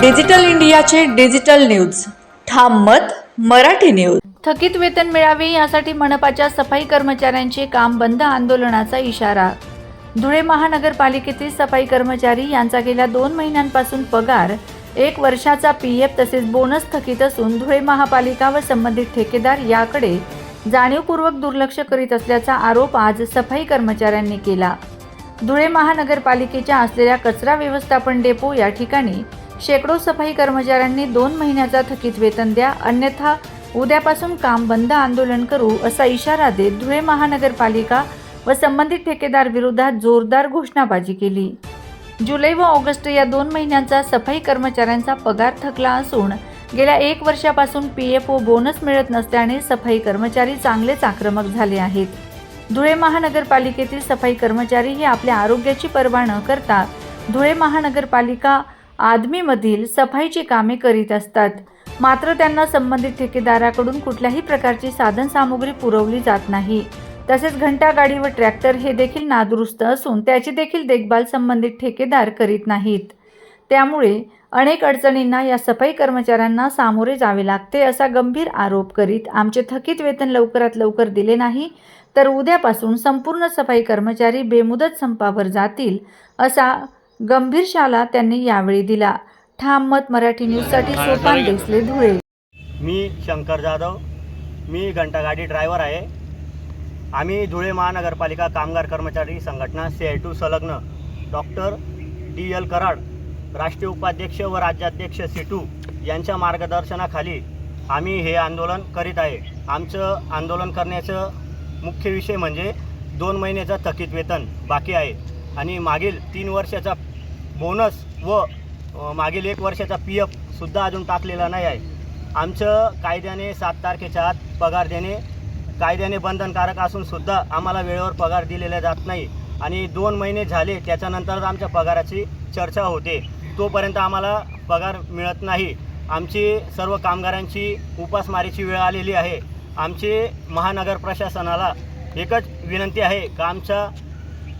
Digital इंडियाचे digital news. ठाम मत मराठी न्यूज. थकीत वेतन मिळावे यासाठी मनपाच्या सफाई कर्मचाऱ्यांचे काम बंद आंदोलनाचा इशारा. धुळे महानगरपालिकेतील सफाई कर्मचारी यांचा गेल्या दोन महिन्यांपासून पगार एक वर्षाचा पी एफ तसेच बोनस थकीत असून धुळे महापालिका व संबंधित ठेकेदार याकडे जाणीवपूर्वक दुर्लक्ष करीत असल्याचा आरोप आज सफाई कर्मचाऱ्यांनी केला. धुळे महानगरपालिकेच्या असलेल्या कचरा व्यवस्थापन डेपो या ठिकाणी शेकडो सफाई कर्मचाऱ्यांनी दोन महिन्याचा थकीत वेतन द्या अन्यथा उद्यापासून काम बंद आंदोलन करू असा इशारा देत धुळे महानगरपालिका व संबंधित ठेकेदार विरोधात जोरदार घोषणाबाजी केली. जुलै व ऑगस्ट या दोन महिन्यांचा सफाई कर्मचाऱ्यांचा पगार थकला असून गेल्या एक वर्षापासून पी एफ ओ बोनस मिळत नसल्याने सफाई कर्मचारी चांगलेच आक्रमक झाले आहेत. धुळे महानगरपालिकेतील सफाई कर्मचारी हे आपल्या आरोग्याची पर्वा न करता धुळे महानगरपालिका आदमीमधील सफाईची कामे करीत असतात. मात्र त्यांना संबंधित ठेकेदाराकडून कुठल्याही प्रकारची साधनसामुग्री पुरवली जात नाही. तसेच घंटा गाडी व ट्रॅक्टर हे देखील नादुरुस्त असून त्याची देखील देखभाल संबंधित ठेकेदार करीत नाहीत. त्यामुळे अनेक अडचणींना या सफाई कर्मचाऱ्यांना सामोरे जावे लागते असा गंभीर आरोप करीत आमचे थकीत वेतन लवकरात लवकर दिले नाही तर उद्यापासून संपूर्ण सफाई कर्मचारी बेमुदत संपावर जातील असा गंभीर शाला त्यांनी यावेळी दिला. ठाम मत मराठी न्यूजसाठी सोपान देसले धुळे. मी शंकर जाधव मी घंटागाडी ड्रायव्हर आहे. आम्ही धुळे महानगरपालिका कामगार कर्मचारी संघटना सी आय टू संलग्न डॉक्टर डी एल कराड राष्ट्रीय उपाध्यक्ष व राज्याध्यक्ष सिटू यांच्या मार्गदर्शनाखाली आम्ही हे आंदोलन करीत आहे. आमचं आंदोलन करण्याचं मुख्य विषय म्हणजे दोन महिन्याचं थकीत वेतन बाकी आहे. आणि मागील तीन वर्षाचा बोनस व मागील एक वर्षाचा पी एफसुद्धा अजून टाकलेला नाही आहे. आमचं कायद्याने सात तारखेच्या आत पगार देणे कायद्याने बंधनकारक असून सुद्धा आम्हाला वेळेवर पगार दिलेला जात नाही. आणि दोन महिने झाले त्याच्यानंतरच आमच्या पगाराची चर्चा होते. तोपर्यंत आम्हाला पगार मिळत नाही. आमची सर्व कामगारांची उपासमारीची वेळ आलेली आहे. आमचे महानगर प्रशासनाला एकच विनंती आहे का आमच्या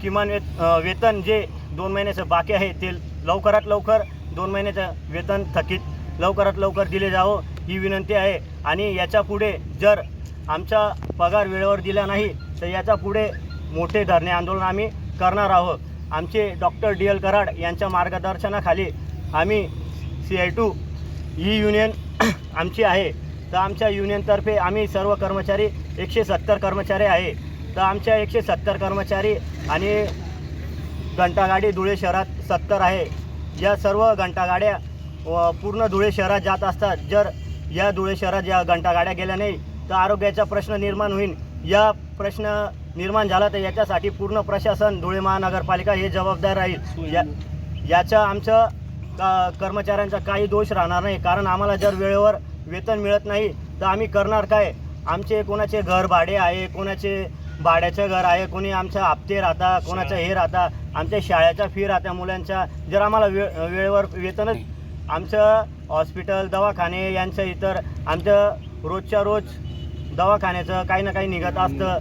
किमान वेत वेतन जे दोन महिन्याचं बाकी आहे ते लवकरात लवकर दोन महिन्याचं वेतन थकीत. लवकरात लवकर दिले जावं ही विनंती आहे. आणि याच्यापुढे जर आमचा पगार वेळेवर दिला नाही तर याच्यापुढे मोठे धरणे आंदोलन आम्ही करणार आहोत. आमचे डॉक्टर डी एल कराड यांच्या मार्गदर्शनाखाली आम्ही सी आय टू ही युनियन आमची आहे. तर आमच्या युनियनतर्फे आम्ही सर्व कर्मचारी एकशे सत्तर कर्मचारी आहे. तर आमच्या एकशे सत्तर कर्मचारी आणि घंटागाडी धुळे शहरात सत्तर आहे. या सर्व घंटागाड्या पूर्ण धुळे शहरात जात असतात. जर या धुळे शहरात या घंटागाड्या गेल्या नाही तर आरोग्याचा प्रश्न निर्माण होईल. या प्रश्न निर्माण झाला तर याच्यासाठी पूर्ण प्रशासन धुळे महानगरपालिका हे जबाबदार राहील. या याचा आमचं का कर्मचाऱ्यांचा काही दोष राहणार नाही. कारण आम्हाला जर वेळेवर वेतन मिळत नाही तर आम्ही करणार काय? आमचे कोणाचे घर भाडे आहे कोणाचे भाड्याचं घर आहे कोणी आमच्या हप्ते राहता कोणाचं हे राहता. आमच्या शाळेच्या फी राहत्या मुलांच्या जर आम्हाला वे वेळेवर वेतनच आमचं हॉस्पिटल दवाखाने यांचं इतर आमचं रोजच्या रोज दवाखान्याचं काही ना काही निघत असतं.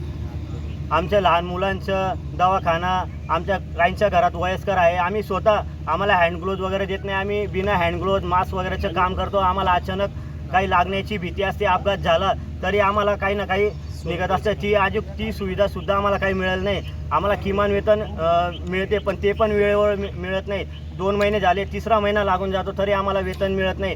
आमच्या लहान मुलांचं दवाखाना आमच्या काहींच्या घरात वयस्कर आहे. आम्ही स्वतः आम्हाला हँडग्लोज वगैरे देत नाही. आम्ही बिना हँडग्लोज मास्क वगैरेचं काम करतो. आम्हाला अचानक काही लागण्याची भीती असते अपघात झाला तरी आम्हाला काही ना काही निघत असतं. ती आज ती सुविधासुद्धा आम्हाला काही मिळेल नाही. आम्हाला किमान वेतन मिळते पण ते पण वेळेवर मिळत नाही. दोन महिने झाले तिसरा महिना लागून जातो तरी आम्हाला वेतन मिळत नाही.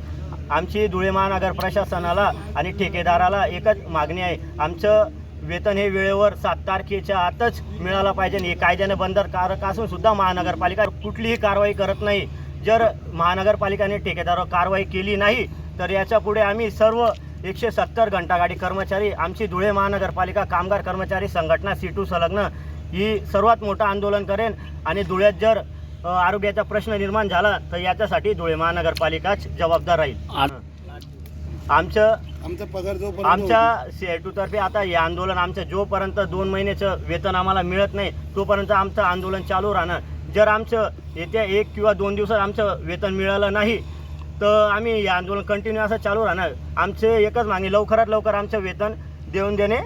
आमची धुळे महानगर प्रशासनाला आणि ठेकेदाराला एकच मागणी आहे. आमचं वेतन हे वेळेवर सात तारखेच्या आतच मिळालं पाहिजे हे कायद्याने बंधनकारक असून सुद्धा महानगरपालिका कुठलीही कारवाई करत नाही. जर महानगरपालिकाने ठेकेदारावर कारवाई केली नाही तर याच्यापुढे आम्ही सर्व एकशे सत्तर घंटागाडी कर्मचारी आमची धुळे महानगरपालिका कामगार कर्मचारी संघटना सीटू संलग्न ही सर्वात मोठं आंदोलन करेन आणि धुळ्यात जर आरोग्याचा प्रश्न निर्माण झाला तर याच्यासाठी धुळे महानगरपालिकाच जबाबदार राहील. आमचं आमचा पगार जो आमच्या सी आय टू तर्फे आता हे आंदोलन आमचं जोपर्यंत दोन महिन्याचं वेतन आम्हाला मिळत नाही तोपर्यंत आमचं आंदोलन चालू राहणार. जर आमचं येत्या एक किंवा दोन दिवसात आमचं वेतन मिळालं नाही तर आम्ही हे आंदोलन कंटिन्यू असं चालू राहणार. आमचे एकच मागणी लवकरात लवकर आमचं वेतन देऊन देणे.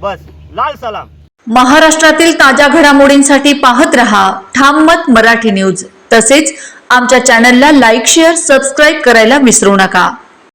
बस. लाल सलाम. महाराष्ट्रातील ताज्या घडामोडींसाठी पाहत रहा ठाम मत मराठी न्यूज. तसेच आमच्या चॅनलला लाईक शेअर सबस्क्राईब करायला विसरू नका.